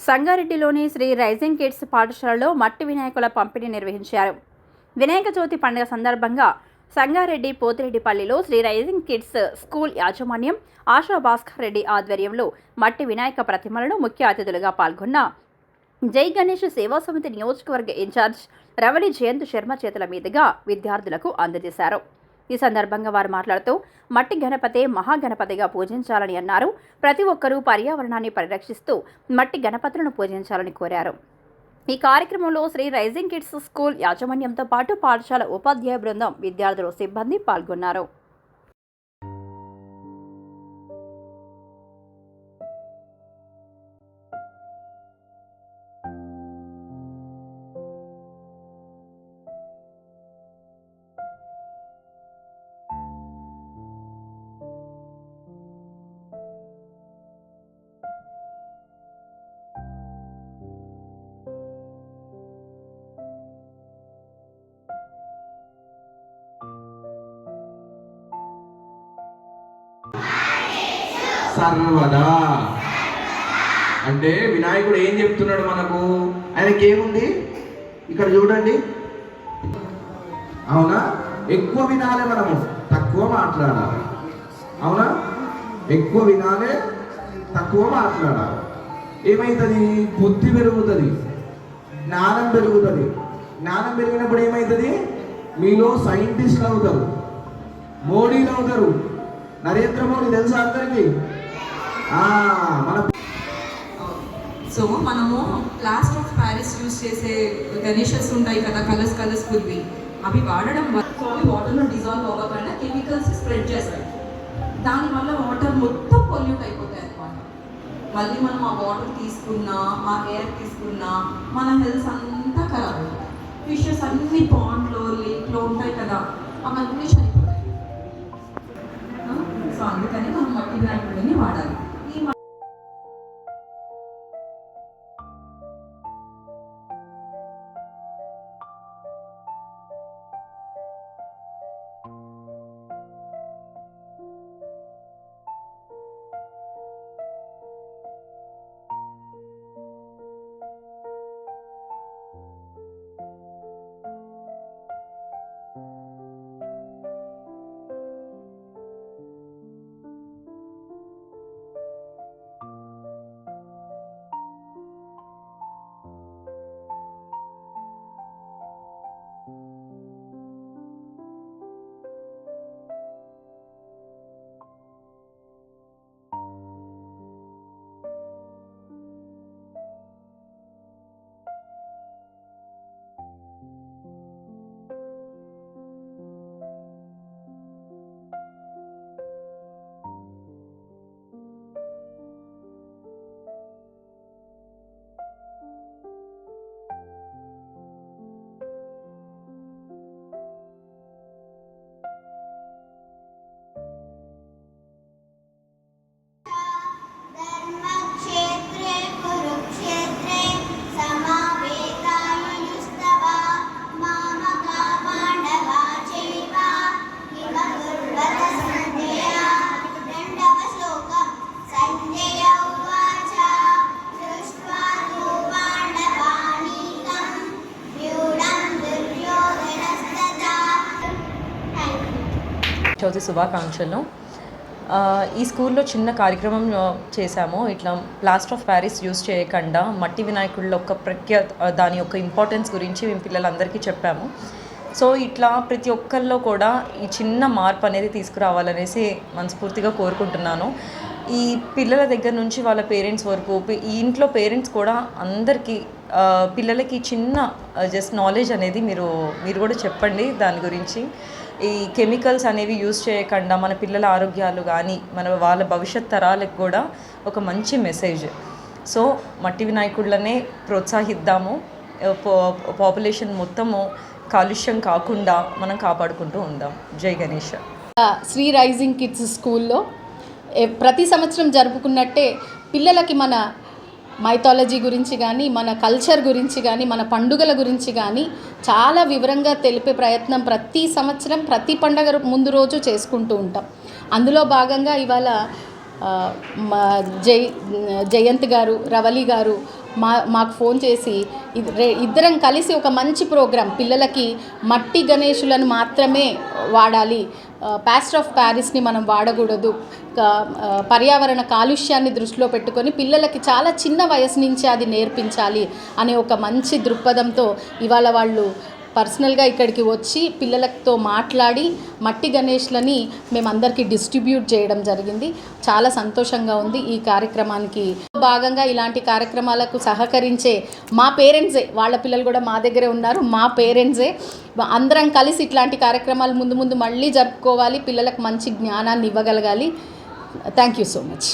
సంగారెడ్డిలోని Shri rising kids పాఠశాలలో మట్టి వినాయకుల పంపిణీ నిర్వహించారు. వినాయక చవితి పండుగ సందర్భంగా సంగారెడ్డి పోతిరెడ్డిపల్లిలో శ్రీ రైజింగ్ కిడ్స్ స్కూల్ యాజమాన్యం ఆశా భాస్కర్ రెడ్డి ఆధ్వర్యంలో మట్టి వినాయక ప్రతిమలను ముఖ్య అతిథులుగా పాల్గొన్న జై గణేష్ సేవా సమితి నియోజకవర్గ ఇన్ఛార్జ్ రవళి జయంత్ శర్మ చేతుల మీదుగా విద్యార్థులకు అందజేశారు. ఈ సందర్భంగా వారు మాట్లాడుతూ మట్టి గణపతే మహాగణపతిగా పూజించాలని అన్నారు. ప్రతి ఒక్కరూ పర్యావరణాన్ని పరిరక్షిస్తూ మట్టి గణపతులను పూజించాలని కోరారు. ఈ కార్యక్రమంలో శ్రీ రైజింగ్ కిడ్స్ స్కూల్ యాజమాన్యంతో పాటు పాఠశాల ఉపాధ్యాయ బృందం విద్యార్థులు సిబ్బంది పాల్గొన్నారు. సర్వదా. అంటే వినాయకుడు ఏం చెప్తున్నాడు మనకు? ఆయనకి ఏముంది ఇక్కడ చూడండి. అవునా? ఎక్కువ వినాలి మనము తక్కువ మాట్లాడాలి. అవునా? ఎక్కువ వినాలి తక్కువ మాట్లాడాలి. ఏమవుతుంది బుద్ధి పెరుగుతుంది జ్ఞానం పెరుగుతుంది. జ్ఞానం పెరిగినప్పుడు ఏమవుతుంది మీలో సైంటిస్ట్లు అవుతారు మోడీలు అవుతారు. నరేంద్ర మోడీ తెలుసా అందరికీ? సో మనము ప్లాస్టర్ ఆఫ్ ప్యారిస్ యూస్ చేసే గణేషస్ ఉంటాయి కదా కలర్స్ కలర్స్ ఫుల్వి అవి వాడడం వల్ల సో అవి వాటర్లో డిజాల్వ్ అవ్వకుండా కెమికల్స్ స్ప్రెడ్ చేస్తాయి. దానివల్ల వాటర్ మొత్తం పొల్యూట్ అయిపోతాయి అన్నమాట. మళ్ళీ మనం ఆ వాటర్ తీసుకున్నా ఆ ఎయిర్ తీసుకున్నా మన హెల్త్ అంతా ఖరాబ్ అవుతుంది ఫిషెస్ అన్ని పాండ్లో లేక్లో ఉంటాయి కదా అవన్నీ చనిపోతాయి. సో అందుకని మనం మట్టి వినాయకుడిని చవితి శుభాకాంక్షలు. ఈ స్కూల్లో చిన్న కార్యక్రమం చేశాము. ఇట్లా ప్లాస్టర్ ఆఫ్ ప్యారిస్ యూజ్ చేయకుండా మట్టి వినాయకుడిలో ఒక ప్రఖ్యాత దాని యొక్క ఇంపార్టెన్స్ గురించి మేము పిల్లలందరికీ చెప్పాము. సో ఇట్లా ప్రతి ఒక్కరిలో కూడా ఈ చిన్న మార్పు అనేది తీసుకురావాలనేసి మనస్ఫూర్తిగా కోరుకుంటున్నాను. ఈ పిల్లల దగ్గర నుంచి వాళ్ళ పేరెంట్స్ వరకు ఈ ఇంట్లో పేరెంట్స్ కూడా అందరికీ పిల్లలకి చిన్న జస్ట్ నాలెడ్జ్ అనేది మీరు మీరు కూడా చెప్పండి దాని గురించి. ఈ కెమికల్స్ అనేవి యూజ్ చేయకుండా మన పిల్లల ఆరోగ్యాలు కానీ మన వాళ్ళ భవిష్యత్ తరాలకు కూడా ఒక మంచి మెసేజ్ సో మట్టి వినాయకుళ్ళనే ప్రోత్సహిద్దాము. పా- పాపులేషన్ మొత్తము కాలుష్యం కాకుండా మనం కాపాడుకుంటూ ఉందాం. జై గణేష్. శ్రీ రైజింగ్ కిడ్స్ స్కూల్లో ప్రతి సంవత్సరం జరుపుకున్నట్టే పిల్లలకి మన మైథాలజీ గురించి కానీ మన కల్చర్ గురించి కానీ మన పండుగల గురించి కానీ చాలా వివరంగా తెలిపే ప్రయత్నం ప్రతి సంవత్సరం ప్రతి పండగ ముందు రోజు చేసుకుంటూ ఉంటాం. అందులో భాగంగా ఇవాళ జై జయంత్ గారు రవలి గారు మా మాకు ఫోన్ చేసి ఇద్దరం కలిసి ఒక మంచి ప్రోగ్రాం పిల్లలకి మట్టి గణేషులను మాత్రమే వాడాలి. ప్యాస్టర్ ఆఫ్ ప్యారిస్ని మనం వాడకూడదు. పర్యావరణ కాలుష్యాన్ని దృష్టిలో పెట్టుకొని పిల్లలకి చాలా చిన్న వయసు నుంచే అది నేర్పించాలి అనే ఒక మంచి దృక్పథంతో ఇవాళ వాళ్ళు పర్సనల్గా ఇక్కడికి వచ్చి పిల్లలతో మాట్లాడి మట్టి గణేష్లని మేమందరికీ డిస్ట్రిబ్యూట్ చేయడం జరిగింది. చాలా సంతోషంగా ఉంది ఈ కార్యక్రమానికి. భాగంగా ఇలాంటి కార్యక్రమాలకు సహకరించే మా పేరెంట్సే వాళ్ళ పిల్లలు కూడా మా దగ్గరే ఉన్నారు. మా పేరెంట్సే అందరం కలిసి ఇట్లాంటి కార్యక్రమాలు ముందు ముందు మళ్ళీ జరుపుకోవాలి. పిల్లలకు మంచి జ్ఞానాన్ని ఇవ్వగలగాలి. Thank you so much